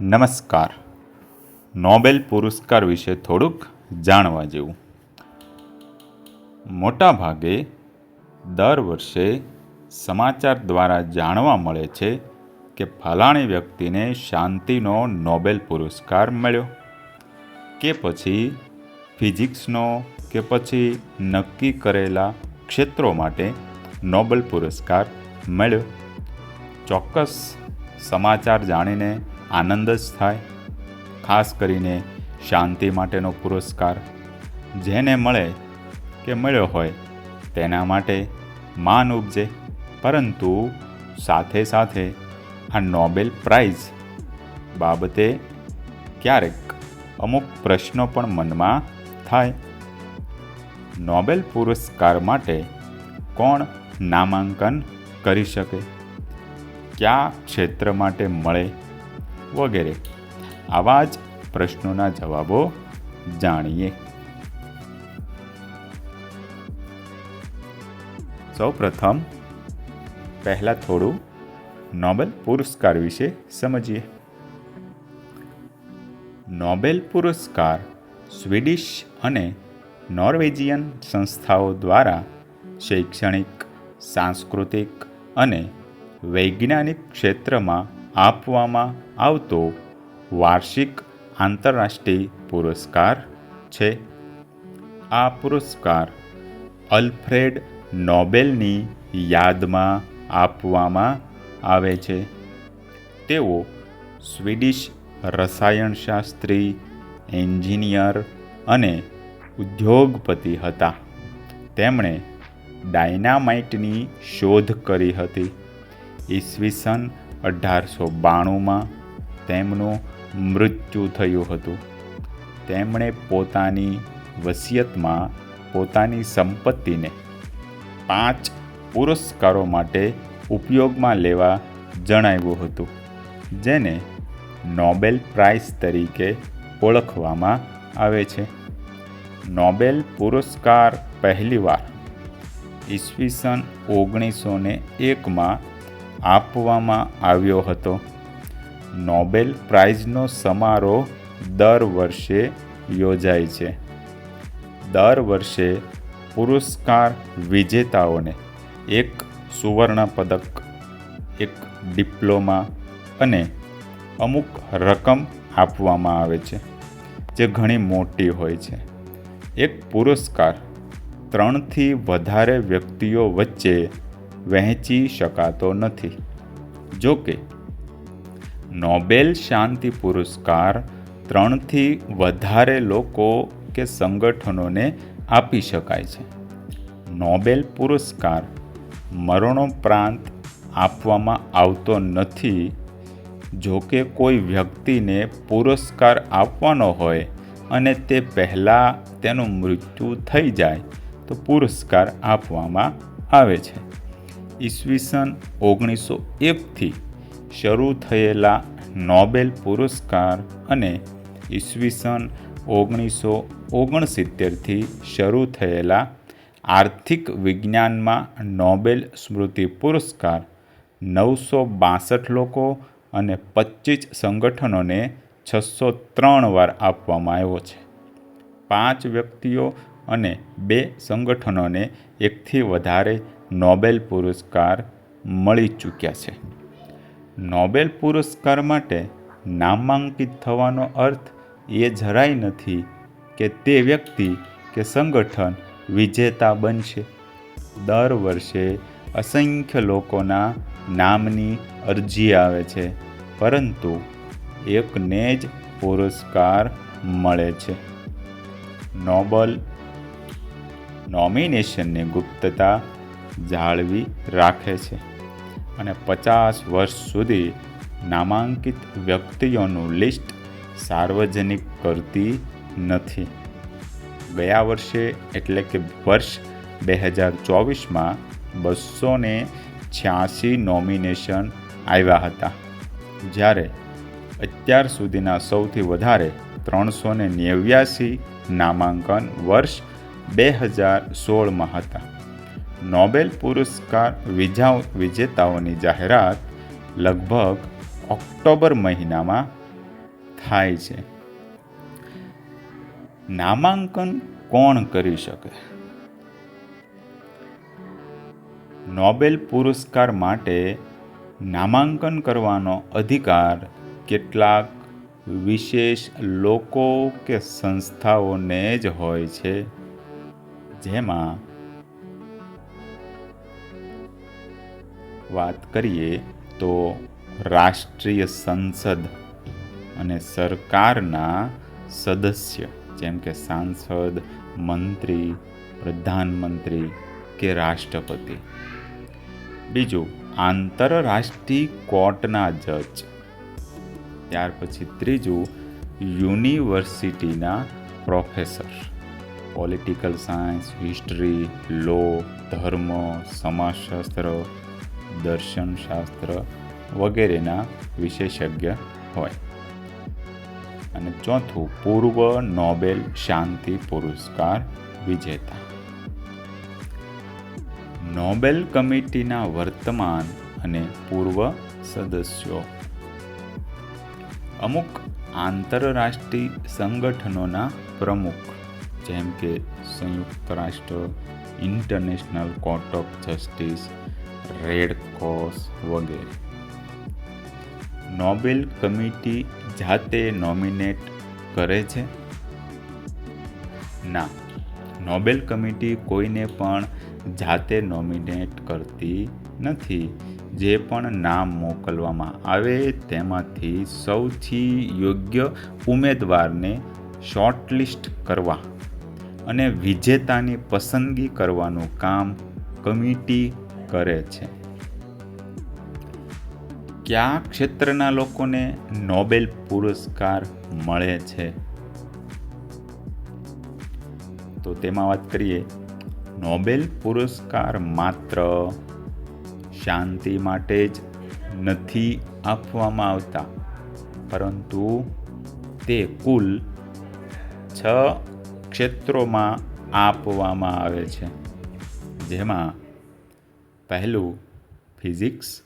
નમસ્કાર. નોબેલ પુરસ્કાર વિશે થોડુંક જાણવા જેવું. મોટાભાગે દર વર્ષે સમાચાર દ્વારા જાણવા મળે છે કે ફલાણી વ્યક્તિને શાંતિનો નોબેલ પુરસ્કાર મળ્યો, કે પછી ફિઝિક્સનો, કે પછી નક્કી કરેલા ક્ષેત્રો માટે નોબેલ પુરસ્કાર મળ્યો. ચોક્કસ સમાચાર જાણીને આનંદ જ થાય, ખાસ કરીને શાંતિ માટેનો પુરસ્કાર જેને મળે કે મળ્યો હોય તેના માટે માન ઉપજે, પરંતુ સાથે સાથે આ નોબેલ પ્રાઇઝ બાબતે ક્યારેક અમુક પ્રશ્નો પણ મનમાં થાય. નોબેલ પુરસ્કાર માટે કોણ નામાંકન કરી શકે? કયા ક્ષેત્ર માટે મળે વગેરે. આવા જ પ્રશ્નોના જવાબો જાણીએ. સૌપ્રથમ, પહેલાં થોડું નોબેલ પુરસ્કાર વિશે સમજીએ. નોબેલ પુરસ્કાર સ્વીડિશ અને નોર્વેજિયન સંસ્થાઓ દ્વારા શૈક્ષણિક, સાંસ્કૃતિક અને વૈજ્ઞાનિક ક્ષેત્રમાં આપવામાં આવતો વાર્ષિક આંતરરાષ્ટ્રીય પુરસ્કાર છે. આ પુરસ્કાર અલ્ફ્રેડ નોબેલની યાદમાં આપવામાં આવે છે. તેઓ સ્વીડિશ રસાયણશાસ્ત્રી, એન્જિનિયર અને ઉદ્યોગપતિ હતા. તેમણે ડાયનામાઇટની શોધ કરી હતી. ઈસવીસન અઢારસો બાણુંમાં તેમનું મૃત્યુ થયું હતું. તેમણે પોતાની વસિયતમાં પોતાની સંપત્તિને પાંચ પુરસ્કારો માટે ઉપયોગમાં લેવા જણાવ્યું હતું, જેને નોબેલ પ્રાઇઝ તરીકે ઓળખવામાં આવે છે. નોબેલ પુરસ્કાર પહેલીવાર ઈસવીસન ઓગણીસો ને એકમાં આપવામાં આવ્યો હતો. નોબેલ પ્રાઇઝનો સમારોહ દર વર્ષે યોજાય છે. દર વર્ષે પુરસ્કાર વિજેતાઓને એક સુવર્ણ પદક એક ડિપ્લોમા અને અમુક રકમ આપવામાં આવે છે, જે ઘણી મોટી હોય છે. એક પુરસ્કાર ત્રણથી વધારે વ્યક્તિઓ વચ્ચે વહેંચી શકાતો નથી. જો કે નોબેલ શાંતિ પુરસ્કાર ત્રણથી વધારે લોકો કે સંગઠનોને આપી શકાય છે. નોબેલ પુરસ્કાર મરણોપરાંત આપવામાં આવતો નથી. જો કે કોઈ વ્યક્તિને પુરસ્કાર આપવાનો હોય અને તે પહેલાં તેનું મૃત્યુ થઈ જાય, તો પુરસ્કાર આપવામાં આવે છે. ઈસવીસન ઓગણીસો એકથી શરૂ થયેલા નોબેલ પુરસ્કાર અને ઈસવીસન ઓગણીસો ઓગણસિત્તેરથી શરૂ થયેલા આર્થિક વિજ્ઞાનમાં નોબેલ સ્મૃતિ પુરસ્કાર નવસો બાસઠ લોકો અને પચીસ સંગઠનોને છસો ત્રણ વાર આપવામાં આવ્યો છે. પાંચ વ્યક્તિઓ અને બે સંગઠનોને એકથી વધારે નોબેલ પુરસ્કાર મળી ચૂક્યા છે. નોબેલ પુરસ્કાર માટે નામાંકિત થવાનો અર્થ એ જરાય નથી કે તે વ્યક્તિ કે સંગઠન વિજેતા બનશે. દર વર્ષે અસંખ્ય લોકોના નામની અરજી આવે છે, પરંતુ એકને જ પુરસ્કાર મળે છે. નોબલ નોમિનેશનની ગુપ્તતા જાળવી રાખે છે અને પચાસ વર્ષ સુધી નામાંકિત વ્યક્તિઓનું લિસ્ટ સાર્વજનિક કરતી નથી. ગયા વર્ષે એટલે કે વર્ષ બે હજાર ચોવીસમાં બસો ને છ્યાસી નોમિનેશન આવ્યા હતા. જ્યારે અત્યાર સુધીના સૌથી વધારે ત્રણસો ને નેવ્યાસી નામાંકન વર્ષ બે હજાર સોળમાં હતા. નોબેલ પુરસ્કાર વિજા વિજેતાઓની જાહેરાત લગભગ ઓક્ટોબર મહિનામાં થાય છે. નામાંકન કોણ કરી શકે? નોબેલ પુરસ્કાર માટે નામાંકન કરવાનો અધિકાર કેટલાક વિશેષ લોકો કે સંસ્થાઓને જ હોય છે. જેમાં વાત કરીએ તો રાષ્ટ્રીય સંસદ અને સરકારના સદસ્ય, જેમ કે સાંસદ, મંત્રી, પ્રધાનમંત્રી કે રાષ્ટ્રપતિ. બીજું, આંતરરાષ્ટ્રીય કોર્ટના જજ. ત્યાર પછી ત્રીજું, યુનિવર્સિટીના professor. Political science, history, law, ધર્મ, સમાજશાસ્ત્ર દર્શનશાસ્ત્ર વગેરેના વિશેષજ્ઞ હોય. અને ચોથું, પૂર્વ નોબેલ શાંતિ પુરસ્કાર વિજેતા. નોબેલ કમિટીના વર્તમાન અને પૂર્વ સદસ્યો. અમુક આંતરરાષ્ટ્રીય સંગઠનોના પ્રમુખ, જેમ કે સંયુક્ત રાષ્ટ્ર, international court of justice red cross વગેરે. નોબેલ કમિટી જાતે નોમિનેટ કરે છે? ના. નોબેલ કમિટી કોઈને પણ જાતે નોમિનેટ કરતી નથી. જે પણ નામ મોકલવામાં આવે તેમાંથી સૌથી યોગ્ય ઉમેદવારને શોર્ટલિસ્ટ કરવા અને વિજેતાની પસંદગી કરવાનું કામ કમિટી કરે છે. કયા ક્ષેત્રના લોકોને નોબેલ પુરસ્કાર મળે છે? તો તેમાં વાત કરીએ. નોબેલ પુરસ્કાર માત્ર શાંતિ માટે જ નથી આપવામાં આવતા, પરંતુ તે કુલ છ ક્ષેત્રોમાં આપવામાં આવે છે. જેમાં પહેલું ફિઝિક્સ,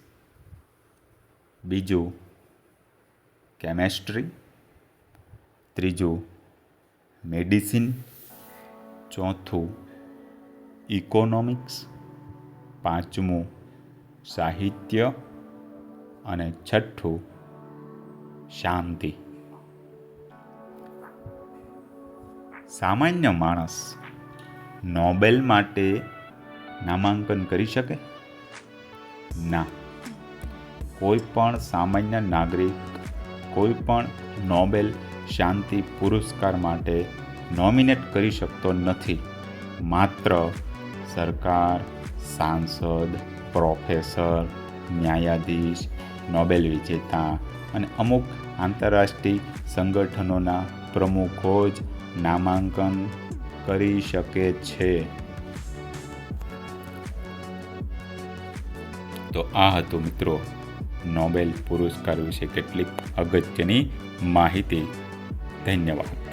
બીજું કેમેસ્ટ્રી, ત્રીજું મેડિસિન, ચોથું ઇકોનોમિક્સ, પાંચમું સાહિત્ય અને છઠ્ઠું શાંતિ. સામાન્ય માણસ નોબેલ માટે નામાંકન કરી શકે? ના. કોઈ પણ સામાન્ય નાગરિક, કોઈ પણ નોબેલ શાંતિ પુરસ્કાર માટે નોમિનેટ કરી શકતો નથી. માત્ર સરકાર, સાંસદ, પ્રોફેસર, ન્યાયાધીશ, નોબેલ વિજેતા અને અમુક આંતરરાષ્ટ્રીય સંગઠનોના પ્રમુખો જ નામાંકન કરી શકે છે. તો આ હતું મિત્રો નોબેલ પુરસ્કાર વિશે કેટલીક અગત્યની માહિતી. ધન્યવાદ.